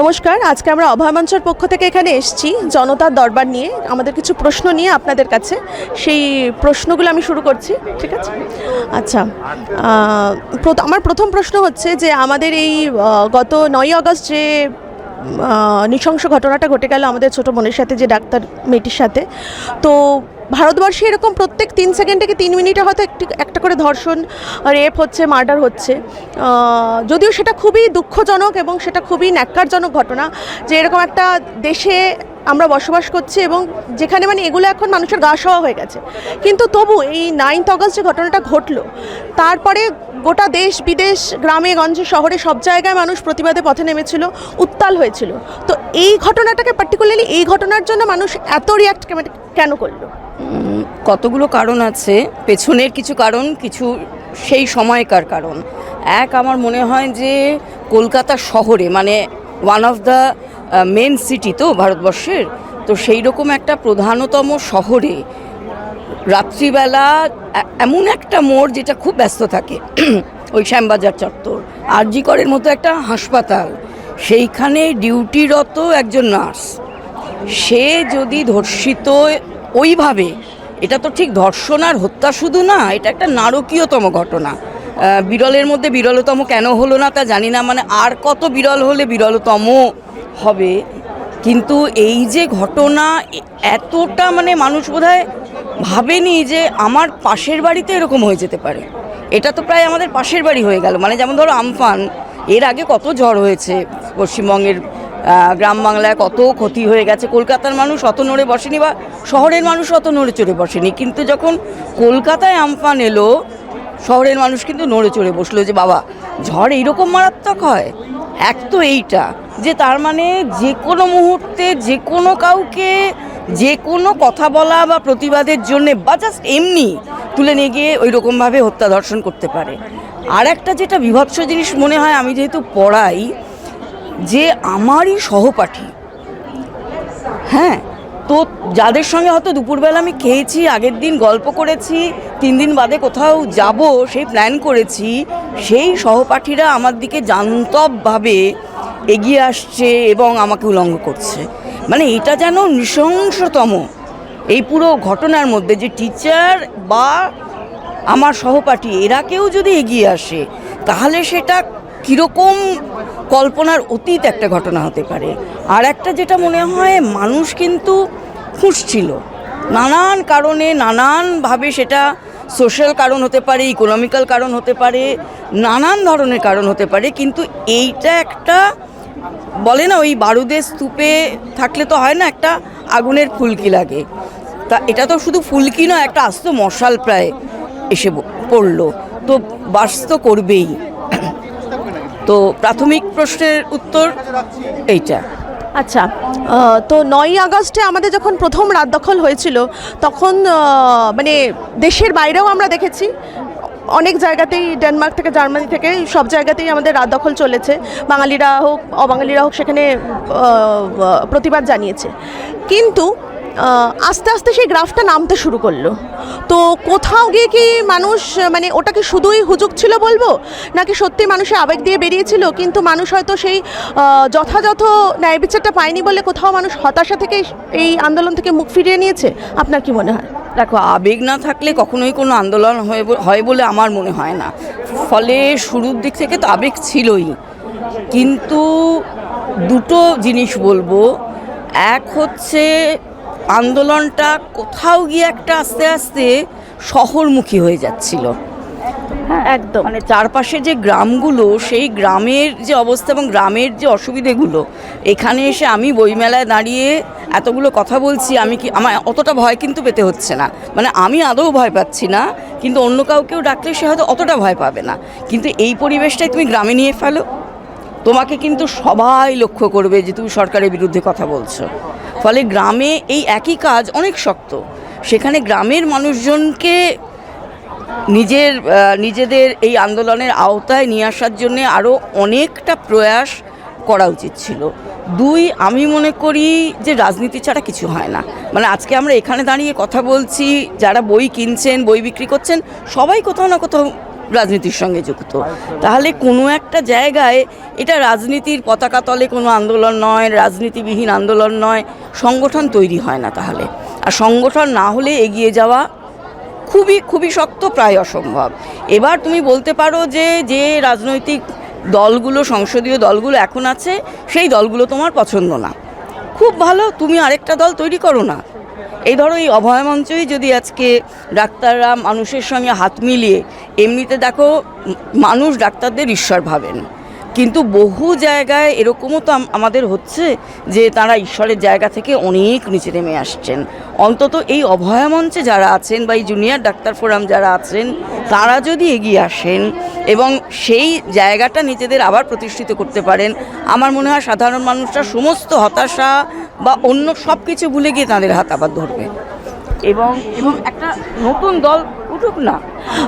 নমস্কার। আজকে আমরা অভয় মঞ্চের পক্ষ থেকে এখানে এসেছি। জনতার দরবার নিয়ে, আমাদের কিছু প্রশ্ন নিয়ে আপনাদের কাছে। সেই প্রশ্নগুলো আমি শুরু করছি, ঠিক আছে? আচ্ছা আমার প্রথম প্রশ্ন হচ্ছে যে, আমাদের এই গত নয় আগস্ট যে নৃশংস ঘটনাটা ঘটে গেল আমাদের ছোট বোনের সাথে, যে ডাক্তার মেয়েটির সাথে, তো ভারতবর্ষে এরকম প্রত্যেক তিন সেকেন্ড থেকে তিন মিনিটে হয়তো একটি, একটা করে ধর্ষণ, রেপ হচ্ছে, মার্ডার হচ্ছে। যদিও সেটা খুবই দুঃখজনক এবং সেটা খুবই ন্যাক্কারজনক ঘটনা যে এরকম একটা দেশে আমরা বসবাস করছি এবং যেখানে মানে এগুলো এখন মানুষের গা সওয়া হয়ে গেছে। কিন্তু তবু এই নাইনথ অগস্ট যে ঘটনাটা ঘটলো, তারপরে গোটা দেশ, বিদেশ, গ্রামে, গঞ্জে, শহরে সব জায়গায় মানুষ প্রতিবাদে পথে নেমেছিল, উত্তাল হয়েছিল। তো এই ঘটনাটাকে পার্টিকুলারলি এই ঘটনার জন্য মানুষ এত রিয়াক্ট কেন করল? কতগুলো কারণ আছে, পেছনের কিছু কারণ, কিছু সেই সময়কার কারণ। এক আমার মনে হয় যে কলকাতা শহরে মানে one of the main city তো ভারতবর্ষের, তো সেই রকম একটা প্রধানতম শহরে রাত্রিবেলা এমন একটা মোড় যেটা খুব ব্যস্ত থাকে, ওই শ্যামবাজার চত্বর, আরজিকরের মতো একটা হাসপাতাল, সেইখানে ডিউটিরত একজন নার্স, সে যদি ধর্ষিত ওইভাবে এটা তো ঠিক ধর্ষণ আর হত্যা শুধু না, এটা একটা নারকীয়তম ঘটনা। বিরলের মধ্যে বিরলতম কেন হলো না তা জানি না মানে আর কত বিরল হলে বিরলতম হবে। কিন্তু এই যে ঘটনা এতটা মানে মানুষ বোধহয় ভাবেনি যে আমার পাশের বাড়িতে এরকম হয়ে যেতে পারে। এটা তো প্রায় আমাদের পাশের বাড়ি হয়ে গেল। মানে যেমন ধরো আমফান, এর আগে কত ঝড় হয়েছে পশ্চিমবঙ্গের গ্রাম বাংলায় কত ক্ষতি হয়ে গেছে। কলকাতার মানুষ অত নড়ে বসেনি বা শহরের মানুষ অত নড়ে চড়ে বসেনি। কিন্তু যখন কলকাতায় আমফান এলো, শহরের মানুষ কিন্তু নড়ে চড়ে বসল যে, বাবা, ঝড় এইরকম মারাত্মক হয়? এক তো এইটা, যে তার মানে যে কোনো মুহূর্তে যে কোনো কাউকে যে কোনো কথা বলা বা প্রতিবাদের জন্যে বা জাস্ট এমনি তুলে নিয়ে গিয়ে ওই রকমভাবে হত্যা ধর্ষণ করতে পারে। আর একটা যেটা বিভৎস জিনিস মনে হয়, আমি যেহেতু পড়াই যে আমারই সহপাঠী। হ্যাঁ তো যাদের সঙ্গে হয়তো দুপুরবেলা আমি খেয়েছি, আগের দিন গল্প করেছি, তিন দিন বাদে কোথাও যাব, সেই প্ল্যান করেছি, সেই সহপাঠীরা আমার দিকে জান্তবভাবে এগিয়ে আসছে এবং আমাকে উলঙ্গ করছে। মানে এটা যেন নৃশংসতম এই পুরো ঘটনার মধ্যে যে টিচার বা আমার সহপাঠী, এরা কেউ যদি এগিয়ে আসে, তাহলে সেটা কীরকম কল্পনার অতীত একটা ঘটনা হতে পারে। আর একটা যেটা মনে হয়, মানুষ কিন্তু খুঁজছিল নানান কারণে নানানভাবে সেটা সোশ্যাল কারণ হতে পারে ইকোনমিক্যাল কারণ হতে পারে, নানান ধরনের কারণ হতে পারে, কিন্তু এইটা একটা বলে না, ওই বারুদের স্তূপে থাকলে তো হয় না, একটা আগুনের ফুলকি লাগে। তা এটা তো শুধু ফুলকি নয়, একটা আস্ত মশাল প্রায় এসে পড়ল। তো বাস তো করবেই। তো প্রাথমিক প্রশ্নের উত্তর এইটা। আচ্ছা তো নয়ই আগস্টে আমাদের যখন প্রথম রাত দখল হয়েছিল, তখন মানে দেশের বাইরেও আমরা দেখেছি, অনেক জায়গাতেই ডেনমার্ক থেকে জার্মানি থেকে সব জায়গাতেই আমাদের রাত দখল চলেছে, বাঙালিরা হোক, অবাঙালিরা হোক সেখানে প্রতিবাদ জানিয়েছে। কিন্তু আস্তে আস্তে সেই গ্রাফটা নামতে শুরু করল। তো কোথাও গিয়ে কি মানুষ মানে ওটাকে শুধুই হুজুক ছিল বলব? নাকি সত্যি মানুষের আবেগ দিয়ে বেরিয়েছিল? কিন্তু মানুষ হয়তো সেই যথাযথ ন্যায় বিচারটা পায়নি বলে কোথাও মানুষ হতাশা থেকে এই আন্দোলন থেকে মুখ ফিরিয়ে নিয়েছে? আপনার কি মনে হয়? দেখো, আবেগ না থাকলে কখনোই কোনো আন্দোলন হয় বলে আমার মনে হয় না। ফলে শুরুর দিক থেকে তো আবেগ ছিলই। কিন্তু দুটো জিনিস বলব। এক হচ্ছে আন্দোলনটা কোথাও গিয়ে একটা আস্তে আস্তে শহরমুখী হয়ে যাচ্ছিল। একদম। মানে চারপাশে যে গ্রামগুলো সেই গ্রামের যে অবস্থা এবং গ্রামের যে অসুবিধেগুলো এখানে এসে আমি বইমেলায় দাঁড়িয়ে এতগুলো কথা বলছি আমি কি আমার অতটা ভয় কিন্তু পেতে হচ্ছে না। মানে আমি আদৌ ভয় পাচ্ছি না কিন্তু অন্য কাউকেও ডাকলে সে হয়তো অতটা ভয় পাবে না। কিন্তু এই পরিবেশটাই তুমি গ্রামে নিয়ে ফেলো। তোমাকে কিন্তু সবাই লক্ষ্য করবে যে তুমি সরকারের বিরুদ্ধে কথা বলছো। ফলে গ্রামে এই একই কাজ অনেক শক্ত। সেখানে গ্রামের মানুষজনকে নিজের নিজেদের এই আন্দোলনের আওতায় নিয়ে আসার জন্যে আরও অনেকটা প্রয়াস করা উচিত ছিল। দুই, আমি মনে করি যে রাজনীতি ছাড়া কিছু হয় না। মানে আজকে আমরা এখানে দাঁড়িয়ে কথা বলছি, যারা বই কিনছেন, বই বিক্রি করছেন, সবাই কোথাও না কোথাও রাজনীতির সঙ্গে যুক্ত। তাহলে কোনো একটা জায়গায় এটা রাজনীতির পতাকা তলে কোনো আন্দোলন নয়, রাজনীতিবিহীন আন্দোলন নয়, সংগঠন তৈরি হয় না তাহলে। আর সংগঠন না হলে এগিয়ে যাওয়া খুবই খুবই শক্ত প্রায় অসম্ভব। এবার তুমি বলতে পারো যে যে রাজনৈতিক দলগুলো, সংসদীয় দলগুলো এখন আছে, সেই দলগুলো তোমার পছন্দ না। খুব ভালো, তুমি আরেকটা দল তৈরি করো না। এই ধরো এই অভয় মঞ্চই যদি আজকে ডাক্তাররা মানুষের সঙ্গে হাত মিলিয়ে, এমনিতে দেখো মানুষ ডাক্তারদের ঈশ্বর ভাবেন। কিন্তু বহু জায়গায় এরকমও তো আমাদের হচ্ছে যে তারা ঈশ্বরের জায়গা থেকে অনেক নিচে নেমে আসছেন। অন্তত এই অভয়া মঞ্চে যারা আছেন বা এই জুনিয়র ডাক্তার ফোরাম যারা আছেন, তারা যদি এগিয়ে আসেন এবং সেই জায়গাটা নিজেদের আবার প্রতিষ্ঠিত করতে পারেন, আমার মনে হয় সাধারণ মানুষরা সমস্ত হতাশা বা অন্য সব কিছু ভুলে গিয়ে তাদের হাত আবার ধরবে। এবং এবং একটা নতুন দল উঠুক না।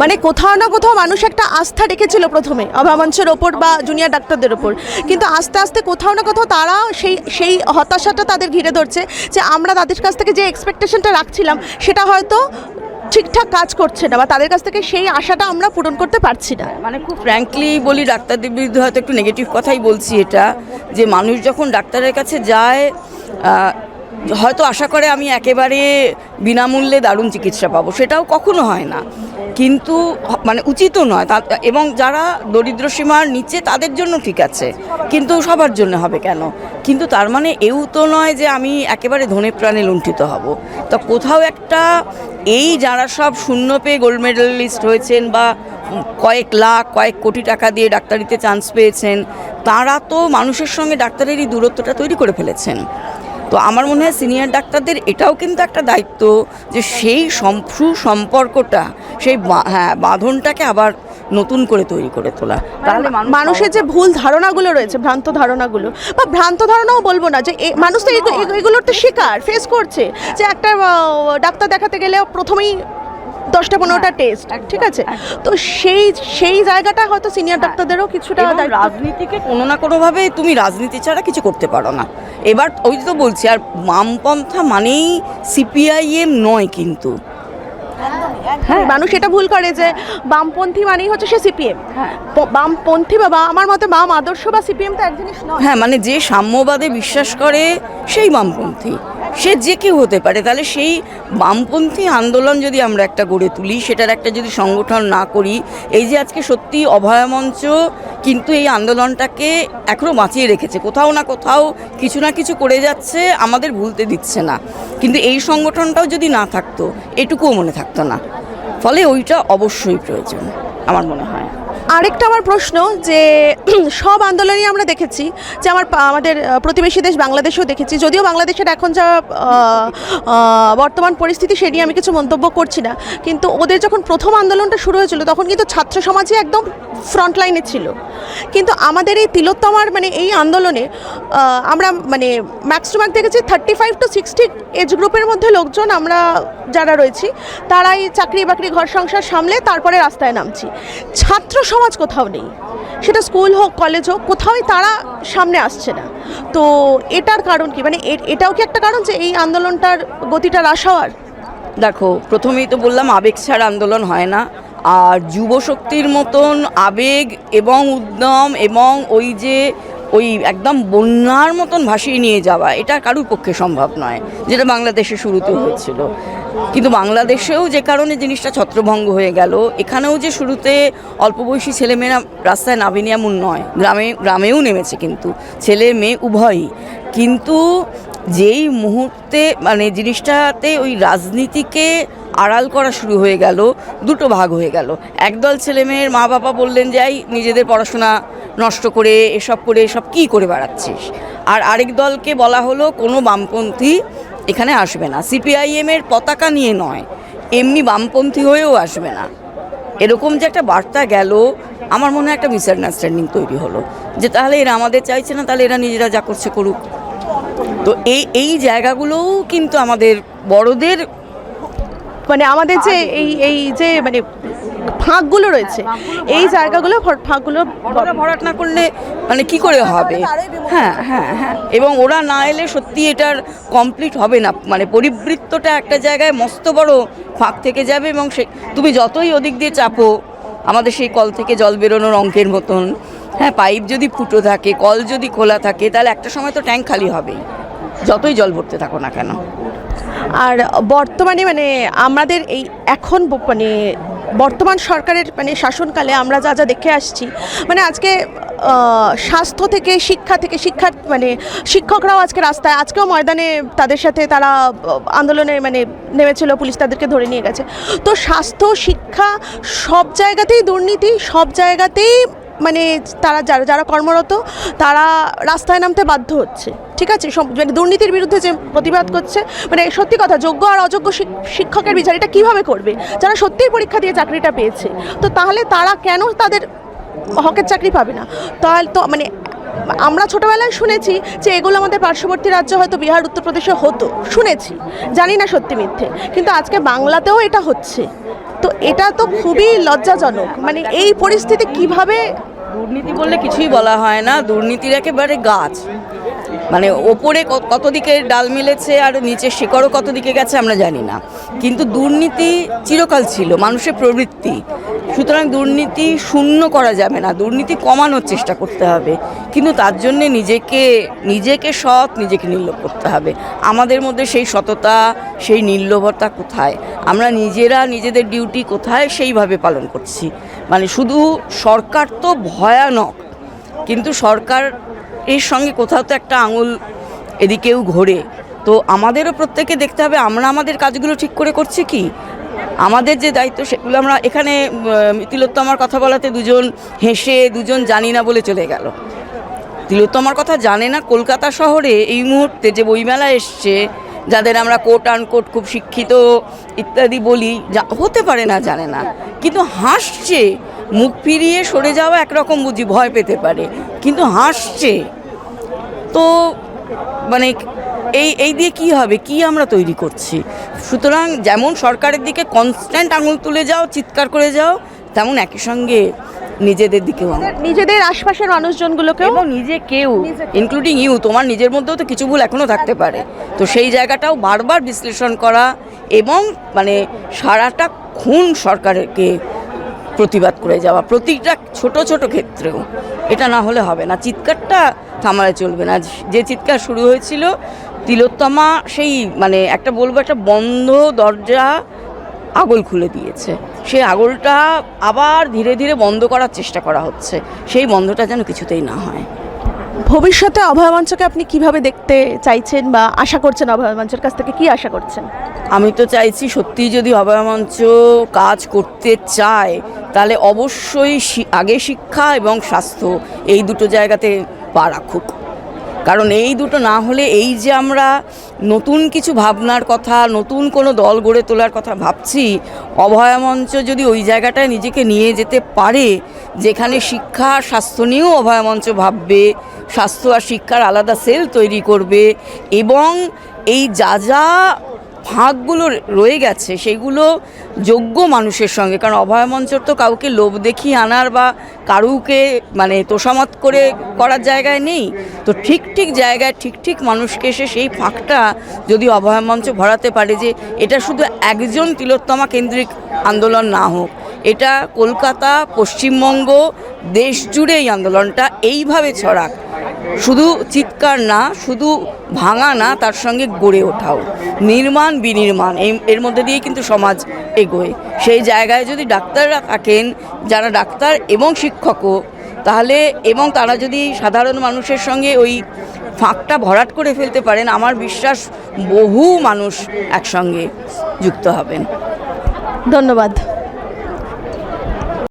মানে কোথাও না কোথাও মানুষ একটা আস্থা রেখেছিল প্রথমে, অভামঞ্চের ওপর বা জুনিয়র ডাক্তারদের ওপর। কিন্তু আস্তে আস্তে কোথাও না কোথাও তারা সেই সেই হতাশাটা তাদের ঘিরে ধরছে যে আমরা তাদের কাছ থেকে যে এক্সপেকটেশনটা রাখছিলাম, সেটা হয়তো ঠিকঠাক কাজ করছে না বা তাদের কাছ থেকে সেই আশাটা আমরা পূরণ করতে পারছি না। মানে খুব ফ্র্যাঙ্কলি বলি, ডাক্তারদের বিরুদ্ধে হয়তো একটু নেগেটিভ কথাই বলছি এটা, যে মানুষ যখন ডাক্তারের কাছে যায় হয়তো আশা করে আমি একেবারে বিনামূল্যে দারুণ চিকিৎসা পাবো, সেটাও কখনো হয় না। কিন্তু মানে উচিতও নয়। এবং যারা দরিদ্র সীমার নিচে, তাদের জন্য ঠিক আছে। কিন্তু সবার জন্য হবে কেন? কিন্তু তার মানে এও তো নয় যে আমি একেবারে ধনে প্রাণে লুণ্ঠিত হব। তা কোথাও একটা এই যারা সব শূন্য পেয়ে গোল্ড মেডেলিস্ট হয়েছেন বা কয়েক লাখ, কয়েক কোটি টাকা দিয়ে ডাক্তারিতে চান্স পেয়েছেন, তারা তো মানুষের সঙ্গে ডাক্তারের এই দূরত্বটা তৈরি করে ফেলেছেন। তো আমার মনে হয় সিনিয়র ডাক্তারদের এটাও কিন্তু একটা দায়িত্ব যে সেই সম- সুসম্পর্কটা সেই হ্যাঁ বাঁধনটাকে আবার নতুন করে তৈরি করে তোলা। তাহলে মানুষের যে ভুল ধারণাগুলো রয়েছে, ভ্রান্ত ধারণাগুলো, বা ভ্রান্ত ধারণাও বলব না যে মানুষ তো এগু- এগু- এগুলোর তো শিকার ফেস করছে যে একটা ডাক্তার দেখাতে গেলে প্রথমেই দশটা পনেরোটা টেস্ট ঠিক আছে? তো সেই সেই জায়গাটা হয়তো সিনিয়র ডাক্তারদেরও কিছুটা রাজনীতিকে কোনো না কোনোভাবে তুমি রাজনীতি ছাড়া কিছু করতে পারো না। এবার ওই তো বলছি আর বামপন্থা মানেই সিপিআইএম নয় কিন্তু। হ্যাঁ মানুষ এটা ভুল করে যে বামপন্থী মানেই হচ্ছে সে সিপিএম হ্যাঁ। বামপন্থী বাবা আমার মতে বাম আদর্শ বা সিপিএম তো এক জিনিস নয়। হ্যাঁ মানে যে সাম্যবাদে বিশ্বাস করে সেই বামপন্থী। সে যে কেউ হতে পারে। তাহলে সেই বামপন্থী আন্দোলন যদি আমরা একটা গড়ে তুলি, সেটার একটা যদি সংগঠন না করি, এই যে আজকে সত্যি অভয়া মঞ্চ কিন্তু এই আন্দোলনটাকে এখনও বাঁচিয়ে রেখেছে। কোথাও না কোথাও কিছু না কিছু করে যাচ্ছে, আমাদের ভুলতে দিচ্ছে না। কিন্তু এই সংগঠনটাও যদি না থাকতো, এটুকুও মনে থাকতো না। ফলে ওইটা অবশ্যই প্রয়োজন, আমার মনে হয়। আরেকটা আমার প্রশ্ন যে সব আন্দোলনই আমরা দেখেছি, যে আমার আমাদের প্রতিবেশী দেশ বাংলাদেশেও দেখেছি। যদিও বাংলাদেশের এখন যা বর্তমান পরিস্থিতি সে নিয়ে আমি কিছু মন্তব্য করছি না। কিন্তু ওদের যখন প্রথম আন্দোলনটা শুরু হয়েছিল, তখন কিন্তু ছাত্র সমাজে একদম ফ্রন্ট লাইনে ছিল। কিন্তু আমাদের এই তিলোত্তমার মানে এই আন্দোলনে আমরা মানে ম্যাক্স টু ম্যাক্স দেখেছি thirty five to sixty age গ্রুপের মধ্যে লোকজন আমরা যারা রয়েছি, তারাই চাকরি বাকরি, ঘর সংসার সামলে তারপরে রাস্তায় নামছি। ছাত্র সমাজ কোথাও নেই। সেটা স্কুল হোক কলেজ হোক, কোথাওই তারা সামনে আসছে না। তো এটার কারণ কি? মানে এটাও কি একটা কারণ যে এই আন্দোলনটার গতিটা হ্রাস হওয়ার? দেখো, প্রথমেই তো বললাম, আবেগ ছাড়া আন্দোলন হয় না। আর যুব শক্তির মতন আবেগ এবং উদ্যম এবং ওই যে ওই একদম বন্যার মতন ভাসিয়ে নিয়ে যাওয়া, এটা কারুর পক্ষে সম্ভব নয়, যেটা বাংলাদেশে শুরুতে হয়েছিল। কিন্তু বাংলাদেশেও যে কারণে জিনিসটা ছত্রভঙ্গ হয়ে গেল, এখানেও যে শুরুতে অল্প বয়সী ছেলেমেয়েরা রাস্তায় নামেনি এমন নয়, গ্রামে, গ্রামেও নেমেছে কিন্তু, ছেলে মেয়ে উভয়ই। কিন্তু যেই মুহূর্তে মানে জিনিসটাতে ওই রাজনীতিকে আড়াল করা শুরু হয়ে গেল, দুটো ভাগ হয়ে গেল। একদল ছেলেমেয়ের মা বাবা বললেন যে এই নিজেদের পড়াশোনা নষ্ট করে, এসব করে, এসব কী করে বেড়াচ্ছিস? আর আরেক দলকে বলা হলো, কোনো বামপন্থী এখানে আসবে না। সিপিআইএমের পতাকা নিয়ে নয়, এমনি বামপন্থী হয়েও আসবে না। এরকম যে একটা বার্তা গেল, আমার মনে হয় একটা মিসআন্ডারস্ট্যান্ডিং তৈরি হলো, যে তাহলে এরা আমাদের চাইছে না, তাহলে এরা নিজেরা যা করছে করুক। তো এই এই জায়গাগুলোও কিন্তু আমাদের বড়দের মানে আমাদের যে এই এই যে মানে ফাঁকগুলো রয়েছে এই জায়গাগুলো ফাঁকগুলো ভরাট। না করলে মানে কি করে হবে? হ্যাঁ হ্যাঁ হ্যাঁ। এবং ওরা না এলে সত্যি এটার কমপ্লিট হবে না। মানে পরিবৃত্তটা একটা জায়গায় মস্ত বড় ফাঁক থেকে যাবে এবং সে তুমি যতই ওদিক দিয়ে চাপো আমাদের সেই কল থেকে জল বেরোনোর অঙ্কের মতন। হ্যাঁ পাইপ যদি ফুটো থাকে কল যদি খোলা থাকে তাহলে একটা সময় তো ট্যাঙ্ক খালি হবেই। যতই জল ভরতে থাকো না কেন। আর বর্তমানে মানে আমাদের এই এখন মানে বর্তমান সরকারের মানে শাসনকালে আমরা যা যা দেখে আসছি মানে আজকে স্বাস্থ্য থেকে, শিক্ষা থেকে, শিক্ষার মানে শিক্ষকরাও আজকে রাস্তায়, আজকেও ময়দানে তাদের সাথে তারা আন্দোলনে মানে নেমেছিল, পুলিশ তাদেরকে ধরে নিয়ে গেছে। তো স্বাস্থ্য, শিক্ষা সব জায়গাতেই দুর্নীতি, সব জায়গাতেই মানে তারা যারা যারা কর্মরত, তারা রাস্তায় নামতে বাধ্য হচ্ছে। ঠিক আছে? মানে দুর্নীতির বিরুদ্ধে যে প্রতিবাদ করছে মানে সত্যি কথা, যোগ্য আর অযোগ্য শিক- শিক্ষকের বিচার এটা কীভাবে করবে? যারা সত্যিই পরীক্ষা দিয়ে চাকরিটা পেয়েছে, তো তাহলে তারা কেন তাদের হকের চাকরি পাবে না? তাহলে তো মানে আমরা ছোটবেলায় শুনেছি যে এগুলো আমাদের পার্শ্ববর্তী রাজ্য হয়তো বিহার, উত্তরপ্রদেশে হতো। শুনেছি। জানি না সত্যি মিথ্যে। কিন্তু আজকে বাংলাতেও এটা হচ্ছে। তো এটা তো খুবই লজ্জাজনক। মানে এই পরিস্থিতি কীভাবে দুর্নীতি বললে কিছুই বলা হয় না, দুর্নীতির একেবারে গাছ। মানে ওপরে কত দিকে ডাল মেলেছে আর নিচে শিকড়ও কত দিকে গেছে আমরা জানি না। কিন্তু দুর্নীতি চিরকাল ছিল, মানুষের প্রবৃত্তি। সুতরাং দুর্নীতি শূন্য করা যাবে না, দুর্নীতি কমানোর চেষ্টা করতে হবে। কিন্তু তার জন্যে নিজেকে নিজেকে সৎ, নিজেকে নির্লোভ করতে হবে। আমাদের মধ্যে সেই সততা, সেই নির্লোভতা কোথায়? আমরা নিজেরা নিজেদের ডিউটি কোথায় সেইভাবে পালন করছি। মানে শুধু সরকার তো ভয়ানক, কিন্তু সরকার এর সঙ্গে কোথাও তো একটা আঙুল এদিকেও ঘোরে। তো আমাদেরও প্রত্যেকে দেখতে হবে, আমরা আমাদের কাজগুলো ঠিক করে করছি কি? আমাদের যে দায়িত্ব সেগুলো আমরা এখানে তিলোত্তমার কথা বলাতে দুজন হেসে, দুজন জানি না বলে চলে গেল। তিলোত্তমার কথা জানে না, কলকাতা শহরে এই মুহূর্তে যে বইমেলা এসছে, যাদের আমরা কোট আনকোট খুব শিক্ষিত ইত্যাদি বলি, যা, হতে পারে না, জানে না। কিন্তু হাসছে মুখ ফিরিয়ে সরে যাওয়া একরকম বুঝি ভয় পেতে পারে কিন্তু হাসছে। তো মানে এই এই দিয়ে কি হবে? কি আমরা তৈরি করছি? সুতরাং যেমন সরকারের দিকে কনস্ট্যান্ট আঙুল তুলে যাও চিৎকার করে যাও তেমন একই সঙ্গে নিজেদের দিকেও নিজেদের আশপাশের মানুষজনগুলোকেও? এবং নিজে কেউ ইনক্লুডিং ইউ তোমার নিজের মধ্যেও তো কিছু ভুল এখনও থাকতে পারে। তো সেই জায়গাটাও বারবার বিশ্লেষণ করা এবং মানে সারাটা খুন সরকারকে প্রতিবাদ করে যাওয়া প্রতিটা ছোট ছোট ক্ষেত্রেও। এটা না হলে হবে না। চিৎকারটা থামালে চলবে না। যে চিৎকার শুরু হয়েছিল তিলোত্তমা সেই মানে একটা বলব একটা বন্ধ দরজা আগল খুলে দিয়েছে। সেই আগলটা আবার ধীরে ধীরে বন্ধ করার চেষ্টা করা হচ্ছে। সেই বন্ধটা যেন কিছুতেই না হয়। ভবিষ্যতে অভয় মঞ্চকে আপনি কীভাবে দেখতে চাইছেন বা আশা করছেন অভয় মঞ্চের কাছ থেকে কি আশা করছেন? আমি তো চাইছি সত্যিই যদি অভয় মঞ্চ কাজ করতে চায় তাহলে অবশ্যই আগে শিক্ষা এবং স্বাস্থ্য এই দুটো জায়গাতে পা রাখুক। কারণ এই দুটো না হলে এই যে আমরা নতুন কিছু ভাবনার কথা, নতুন কোনো দল গড়ে তোলার কথা ভাবছি, অভয় মঞ্চ যদি ওই জায়গাটায় নিজেকে নিয়ে যেতে পারে, যেখানে শিক্ষা, স্বাস্থ্য নিয়েও অভয় মঞ্চ ভাববে, স্বাস্থ্য আর শিক্ষার আলাদা সেল তৈরি করবে এবং এই যা যা ফাঁকগুলো রয়ে গেছে, সেগুলো যোগ্য মানুষের সঙ্গে। কারণ অভয় মঞ্চর তো কাউকে লোভ দেখিয়ে আনার বা কারুকে মানে তোষামত করে করার জায়গায় নেই। তো ঠিক ঠিক জায়গায় ঠিক ঠিক মানুষকে এসে সেই ফাঁকটা যদি অভয় মঞ্চ ভরাতে পারে যে এটা শুধু একজন তিলোত্তমা কেন্দ্রিক আন্দোলন না হোক, এটা কলকাতা, পশ্চিমবঙ্গ, দেশ জুড়ে এই আন্দোলনটা এইভাবে ছড়াক। শুধু চিৎকার না, শুধু ভাঙা না, তার সঙ্গে গড়ে ওঠাও। নির্মাণ, বিনির্মাণ, এই, এর মধ্যে দিয়ে কিন্তু সমাজ এগোয়। সেই জায়গায় যদি ডাক্তাররা থাকেন, যারা ডাক্তার এবং শিক্ষকও, তাহলে এবং তারা যদি সাধারণ মানুষের সঙ্গে ওই ফাঁকটা ভরাট করে ফেলতে পারেন, আমার বিশ্বাস বহু মানুষ একসঙ্গে যুক্ত হবেন। ধন্যবাদ।